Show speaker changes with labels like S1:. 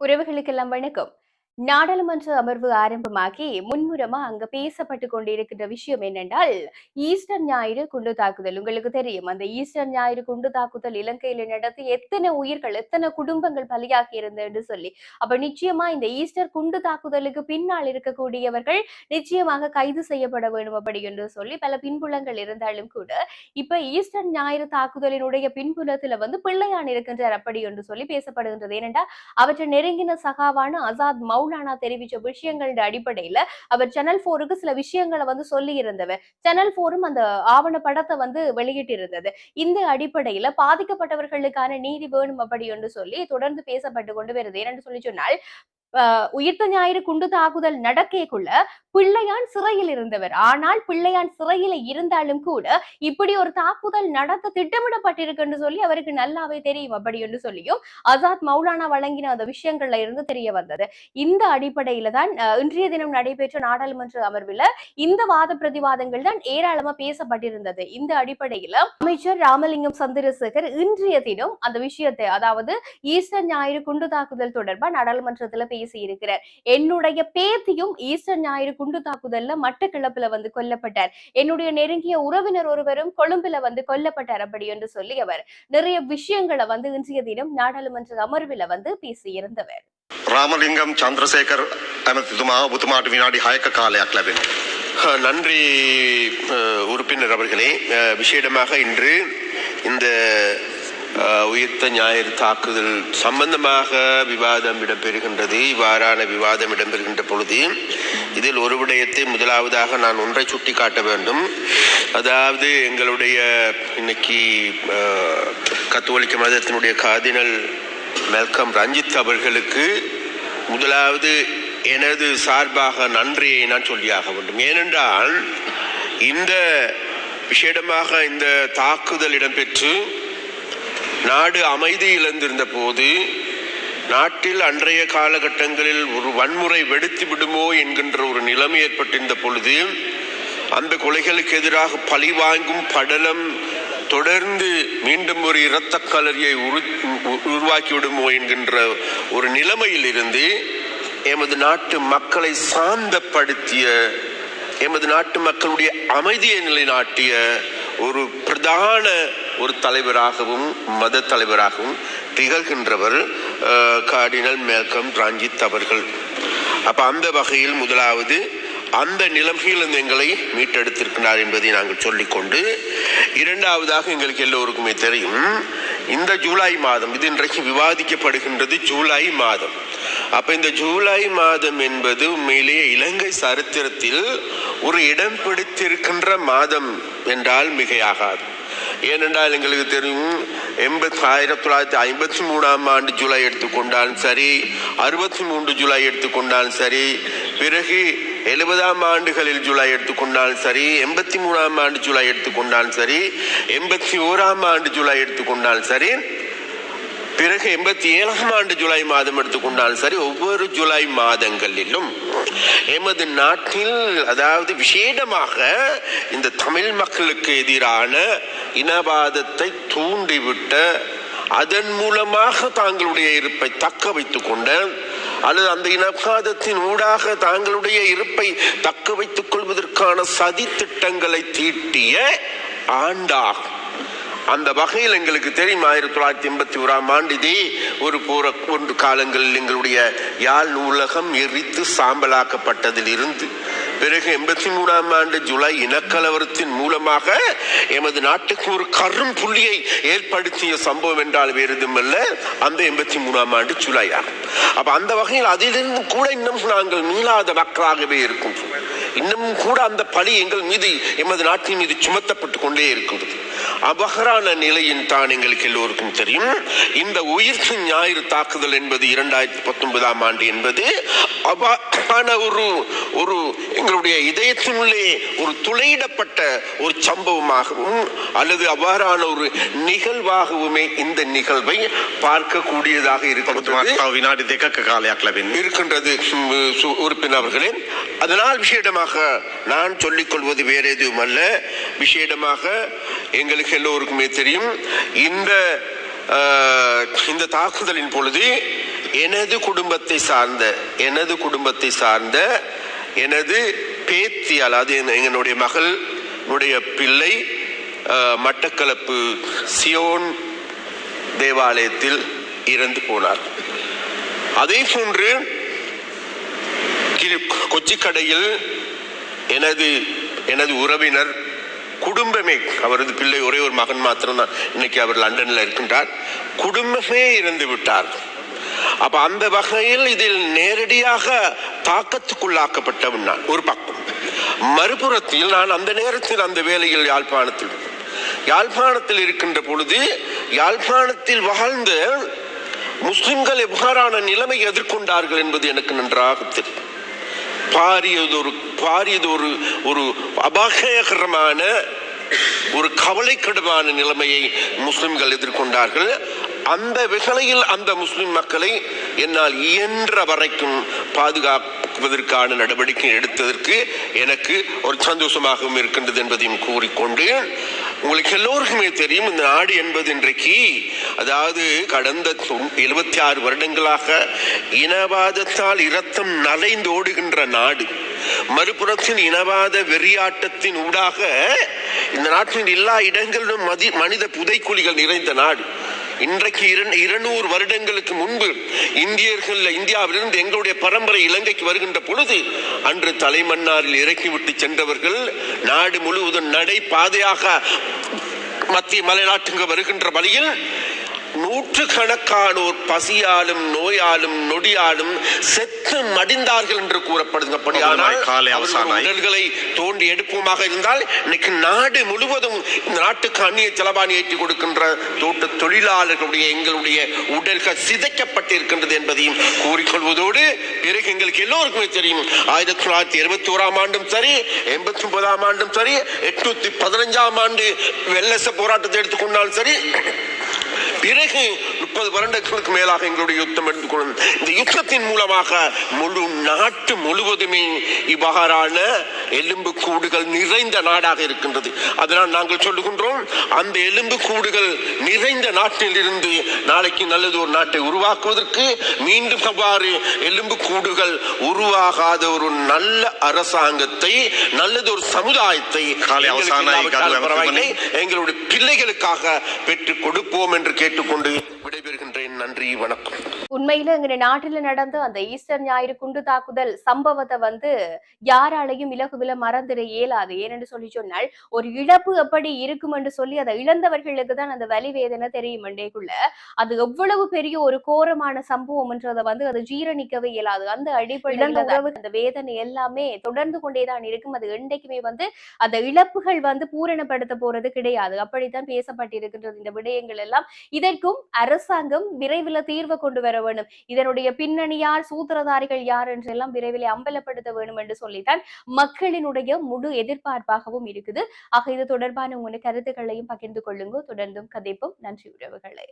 S1: உறவுகளுக்கெல்லாம் வணக்கம். நாடாளுமன்ற அமர்வு ஆரம்பமாகி முன்முறமா அங்க பேசப்பட்டு கொண்டிருக்கின்ற விஷயம் என்னென்றால் ஈஸ்டர் ஞாயிறு குண்டு தாக்குதல். உங்களுக்கு தெரியும் அந்த ஈஸ்டர் ஞாயிறு குண்டு தாக்குதல் இலங்கையில நடத்தி எத்தனை உயிர்கள் எத்தனை குடும்பங்கள் பலியாகி இருந்ததுன்னு சொல்லி அப்ப நிச்சயமா இந்த ஈஸ்டர் குண்டு தாக்குதலுக்கு பின்னால் இருக்கக்கூடியவர்கள் நிச்சயமாக கைது செய்யப்பட வேண்டும் அப்படி என்று சொல்லி பல பின்புலங்கள் இருந்தாலும் கூட இப்ப ஈஸ்டர் ஞாயிறு தாக்குதலினுடைய பின்புலத்துல வந்து பிள்ளையான் இருக்கின்றார் அப்படி என்று சொல்லி பேசப்படுகின்றது. ஏனென்றா அவற்றை நெருங்கின சகாவான ஆசாத் மௌலானா தெரிவிச்ச விஷயங்களோட அடிப்படையில அவர் சேனல் போருக்கு சில விஷயங்களை வந்து சொல்லி இருந்தவர் சேனல் போரும் அந்த ஆவண படத்தை வந்து வெளியிட்டு இருந்தது இந்த அடிப்படையில பாதிக்கப்பட்டவர்களுக்கான நீதி வேணும் அப்படி என்று சொல்லி தொடர்ந்து பேசப்பட்டு கொண்டு வருது. ஏனென்று சொல்லி சொன்னால் உயிர்த்த ஞாயிறு குண்டு தாக்குதல் நடக்கக்குள்ள பிள்ளையான் சிறையில் இருந்தவர். ஆனால் பிள்ளையான் சிறையில இருந்தாலும் கூட இப்படி ஒரு தாக்குதல் நடத்த திட்டமிடப்பட்டிருக்குன்னு சொல்லி அவருக்கு நல்லாவே தெரியும். அப்படி என்று சொல்லியும் ஆசாத் மௌலானா வழங்கின அந்த விஷயங்கள்ல இருந்து தெரிய வந்தது. இந்த அடிப்படையில தான் இன்றைய தினம் நடைபெற்ற நாடாளுமன்ற அமர்வில் இந்த வாத பிரதிவாதங்கள் தான் ஏராளமா பேசப்பட்டிருந்தது. இந்த அடிப்படையில அமைச்சர் ராமலிங்கம் சந்திரசேகர் இன்றைய தினம் அந்த விஷயத்தை அதாவது ஈஸ்டர் ஞாயிறு குண்டு தாக்குதல் தொடர்பா நாடாளுமன்றத்துல பேசியிருக்கிறார். என்னுடைய பேத்தியும் ஈஸ்டர் ஞாயிறு குண்டு தாக்குதல்ல மட்டக்கிழப்புல வந்து கொல்லப்பட்டார். என்னுடைய நெருங்கிய உறவினர் ஒருவரும் கொழும்புல வந்து கொல்லப்பட்டார் அப்படி என்று சொல்லி அவர் நிறைய விஷயங்களை வந்து இன்றைய தினம் நாடாளுமன்ற அமர்வில் வந்து பேசியிருந்தவர்.
S2: ராமலிங்கம் சந்திரசேகர் அமர்த்துமா உத்துமாட்டு வினாடி ஹாயக்க காலையாக
S3: லபினம் நன்றி உறுப்பினர் அவர்களே. விசேடமாக இன்று இந்த உயிர்த்த ஞாயிறு தாக்குதல் சம்பந்தமாக விவாதம் இடம்பெறுகின்றது. இவ்வாறான விவாதம் இடம்பெறுகின்ற பொழுது இதில் ஒரு விடயத்தை முதலாவதாக நான் ஒன்றை சுட்டிக்காட்ட வேண்டும். அதாவது எங்களுடைய இன்னைக்கு கத்தோலிக்க மதத்தினுடைய காதினல் மெல்கம் ரஞ்சித் அவர்களுக்கு முதலாவது எனது சார்பாக நன்றியை நான் சொல்லியாக வேண்டும். ஏனென்றால் இந்த விஷேடமாக இந்த தாக்குதல் இடம்பெற்று நாடு அமைதி இழந்திருந்த போது நாட்டில் அன்றைய காலகட்டங்களில் ஒரு வன்முறை வெடித்து விடுமோ என்கின்ற ஒரு நிலைமை ஏற்பட்டிருந்த பொழுது அந்த கொலைகளுக்கு எதிராக பழி வாங்கும் படலம் தொடர்ந்து மீண்டும் ஒரு இரத்த கலரியை உரு உ- உருவாக்கி விடுமோ என்கின்ற ஒரு நிலைமையில் இருந்து எமது நாட்டு மக்களை சாந்தப்படுத்திய எமது நாட்டு மக்களுடைய அமைதியை நிலைநாட்டிய ஒரு பிரதான ஒரு தலைவராகவும் மத தலைவராகவும் திகழ்கின்றவர் கார்டினல் மேல்கம் ரஞ்சித் அவர்கள். அப்போ அந்த வகையில் முதலாவது அந்த நிலைமையிலிருந்து எங்களை மீட்டெடுத்திருக்கிறார் என்பதை நாங்கள் சொல்லிக்கொண்டு இரண்டாவதாக எங்களுக்கு எல்லோருக்குமே தெரியும் இந்த ஜூலை மாதம் இது இன்றைக்கு விவாதிக்கப்படுகின்றது ஜூலை மாதம். அப்போ இந்த ஜூலை மாதம் என்பது உண்மையிலேயே இலங்கை சரித்திரத்தில் ஒரு இடம் பிடித்திருக்கின்ற மாதம் என்றால் மிகையாகாது. ஏனென்றால் எங்களுக்கு தெரியும் எண்பத்தி ஆயிரத்தி தொள்ளாயிரத்தி ஐம்பத்தி மூணாம் ஆண்டு ஜூலை எடுத்துக்கொண்டாலும் சரி அறுபத்தி மூன்று ஜூலை எடுத்துக்கொண்டாலும் சரி பிறகு எழுபதாம் ஆண்டுகளில் ஜூலை எடுத்துக்கொண்டாலும் சரி எண்பத்தி மூணாம் ஆண்டு ஜூலை எடுத்துக்கொண்டாலும் சரி எண்பத்தி ஓராம் ஆண்டு ஜூலை எடுத்துக்கொண்டாலும் சரி பிறகு எண்பத்தி ஏழாம் ஆண்டு ஜூலை மாதம் எடுத்துக்கொண்டாலும் சரி ஒவ்வொரு ஜூலை மாதங்களிலும் எமது நாட்டில் அதாவது விசேடமாக இந்த தமிழ் மக்களுக்கு எதிரான இனவாதத்தை தூண்டிவிட்ட அதன் மூலமாக தாங்களுடைய இருப்பை தக்க வைத்து கொண்ட அல்லது அந்த இனவாதத்தின் ஊடாக தாங்களுடைய இருப்பை தக்க வைத்துக் கொள்வதற்கான சதி திட்டங்களை தீட்டிய ஆண்டாகும். அந்த வகையில் எங்களுக்கு தெரியும் ஆயிரத்தி தொள்ளாயிரத்தி எண்பத்தி ஓராம் ஆண்டு இதே ஒரு போற கொண்டு காலங்களில் எங்களுடைய யாழ் நூலகம் எரித்து சாம்பலாக்கப்பட்டதில் இருந்து பிறகு எண்பத்தி மூணாம் ஆண்டு ஜூலை இனக்கலவரத்தின் மூலமாக எமது நாட்டுக்கு ஒரு கரும் புள்ளியை ஏற்படுத்திய சம்பவம் என்றால் வேறு எதுவுமல்ல அந்த எண்பத்தி மூணாம் ஆண்டு ஜூலை ஆகும். அப்ப அந்த வகையில் அதிலிருந்து கூட இன்னும் நாங்கள் மீளாத மக்களாகவே இருக்கின்றோம். இன்னும் கூட அந்த பழி எங்கள் மீது எமது நாட்டின் மீது சுமத்தப்பட்டு கொண்டே இருக்கின்றது. அபகரான நிலையின் தான் எங்களுக்கு எல்லோருக்கும் தெரியும். இந்த உயிர்த்து ஞாயிறு தாக்குதல் என்பது இரண்டாயிரத்தி பத்தொன்பதாம் ஆண்டு என்பது அபான ஒரு ஒரு எங்களுடைய இதயத்தினுள்ளே ஒரு துளையிடப்பட்ட ஒரு சம்பவமாகவும் அல்லது அவ்வாறான ஒரு நிகழ்வாகவுமே இந்த நிகழ்வை பார்க்கக்கூடியதாக இருக்கிறது இருக்கின்றது உறுப்பினர்களே. அதனால் விஷேடமாக நான் சொல்லிக்கொள்வது வேறு எதுவும் அல்ல விஷேடமாக எங்களுக்கு எல்லோருக்குமே தெரியும். இந்த இந்த தாக்குதலின் பொழுது எனது குடும்பத்தை சார்ந்த எனது குடும்பத்தை சார்ந்த எனது பேத்தி அதாவது என்- எங்களுடைய மகளுடைய பிள்ளை மட்டக்களப்பு சியோன் தேவாலயத்தில் இறந்து போனார். அதே போன்று கொச்சிக்கடையில் எனது எனது உறவினர் குடும்பமே அவரது பிள்ளை ஒரே ஒரு மகன் மாத்திரம்தான். இன்னைக்கு அவர் லண்டனில் இருக்கின்றார். குடும்பமே இறந்து விட்டார். அப்ப அந்த வகையில் இதில் நேரடியாக தாக்கத்துக்குள்ளாக்கப்பட்டவன் நான் ஒரு பக்கம். மறுபுறத்தில் நான் அந்த நேரத்தில் அந்த வேலையில் யாழ்ப்பாணத்தில் யாழ்ப்பாணத்தில் இருக்கின்ற பொழுது யாழ்ப்பாணத்தில் வாழ்ந்த முஸ்லிம்கள் எவ்வாறான நிலைமை எதிர்கொண்டார்கள் என்பது எனக்கு நன்றாக தெரியும். பாரியதொரு பாரியதொரு ஒரு அபாயகரமான ஒரு கவலைக்கிடமான நிலைமையை முஸ்லிம்கள் எதிர்கொண்டார்கள். அந்த வேளையில் அந்த முஸ்லிம் மக்களை என்னால் இயன்ற வரைக்கும் பாதுகாப்பதற்கான நடவடிக்கை எடுத்ததற்கு எனக்கு ஒரு சந்தோஷமாகவும் இருக்கின்றது என்பதையும் கூறிக்கொண்டு உங்களுக்கு எல்லோருக்குமே தெரியும் இந்த நாடு என்பது இன்றைக்கு அதாவது கடந்த எழுபத்தி ஆறு வருடங்களாக இனவாதத்தால் இரத்தம் நலைந்து ஓடுகின்ற நாடு. மறுபுறத்தில் இனவாத வெறியாட்டத்தின் ஊடாக இந்த நாட்டின் எல்லா இடங்களிலும் மதி மனித புதைக்குழிகள் நிறைந்த நாடு. இன்றைக்கு இரண்- இருநூறு வருடங்களுக்கு முன்பு இந்தியர்கள் இந்தியாவிலிருந்து எங்களுடைய பரம்பரை இலங்கைக்கு வருகின்ற பொழுது அன்று தலைமன்னாரில் இறக்கிவிட்டு சென்றவர்கள் நாடு முழுவதும் நடை பாதையாக மத்திய மலைநாட்டுங்க வருகின்ற வழியில் நூற்றுக்கணக்கானோர் பசியாலும் நோயாலும் நொடியாலும் செத்து மடிந்தார்கள் என்று கூறப்படுது. உடல்களை தோண்டி எடுப்போமாக இருந்தால் இன்னைக்கு நாடு முழுவதும் இந்த நாட்டுக்கு அந்நிய செலவாணி ஏற்றி கொடுக்கின்ற தோட்ட தொழிலாளர்களுடைய எங்களுடைய உடல்கள் சிதைக்கப்பட்டிருக்கின்றது என்பதையும் கூறிக்கொள்வதோடு பிறகு எங்களுக்கு எல்லோருக்குமே தெரியும் ஆயிரத்தி தொள்ளாயிரத்தி இருபத்தி ஓராம் ஆண்டும் சரி எண்பத்தி ஒன்பதாம் ஆண்டும் சரி எட்நூத்தி பதினஞ்சாம் ஆண்டு வெள்ளச போராட்டத்தை எடுத்துக்கொண்டாலும் சரி பிறகு முப்பது வருடங்களுக்கு மேலாக எங்களுடைய யுத்தம் எடுத்துக்கொள்ளும். இந்த யுத்தத்தின் மூலமாக முழு நாட்டு முழுவதுமே இவ்வாறான எலும்பு கூடுகள் நிறைந்த நாடாக இருக்கின்றது. அதனால் நாங்கள் சொல்லுகின்றோம் அந்த எலும்பு கூடுகள் நிறைந்த நாட்டில் இருந்து நாளைக்கு நல்லது ஒரு நாட்டை உருவாக்குவதற்கு மீண்டும் அவ்வாறு எலும்பு கூடுகள் உருவாகாத ஒரு நல்ல அரசாங்கத்தை நல்லது ஒரு சமுதாயத்தை எங்களுடைய பிள்ளைகளுக்காக பெற்றுக் கொடுப்போம் என்று கேட்டுக்கொண்டு விடைபெறுகின்றேன். நன்றி வணக்கம்.
S1: உண்மையில எங்க நாட்டுல நடந்த அந்த ஈஸ்டர் ஞாயிறு குண்டு தாக்குதல் சம்பவத்தை வந்து யாராலையும் இலகுவில மறந்துட இயலாது. ஏனென்று சொல்லி சொன்னால் ஒரு இழப்பு எப்படி இருக்கும் என்று சொல்லி அதை இழந்தவர்களுக்கு தான் அந்த வலி வேதனை தெரியும் மண்டேக்குள்ள அது எவ்வளவு பெரிய ஒரு கோரமான சம்பவம் என்றதை வந்து அது ஜீரணிக்கவே இயலாது. அந்த அடிப்படையில் அந்த வேதனை எல்லாமே தொடர்ந்து கொண்டேதான் இருக்கும். அது என்றைக்குமே வந்து அந்த இழப்புகள் வந்து பூரணப்படுத்த போறது கிடையாது. அப்படித்தான் பேசப்பட்டிருக்கின்றது இந்த விடயங்கள் எல்லாம். இதற்கும் அரசாங்கம் விரைவில் தீர்வு கொண்டு வர வேண்டும். இதனுடைய பின்னணி யார்? சூத்திரதாரிகள் யார் என்றெல்லாம் விரைவில் அம்பலப்படுத்த வேண்டும் என்று சொல்லித்தான் மக்களினுடைய முழு எதிர்பார்ப்பாகவும் இருக்குது. ஆக இது தொடர்பான உங்களுடைய கருத்துக்களையும் பகிர்ந்து கொள்ளுங்க. தொடர்ந்தும் கதைப்போம். நன்றி உறவுகளை.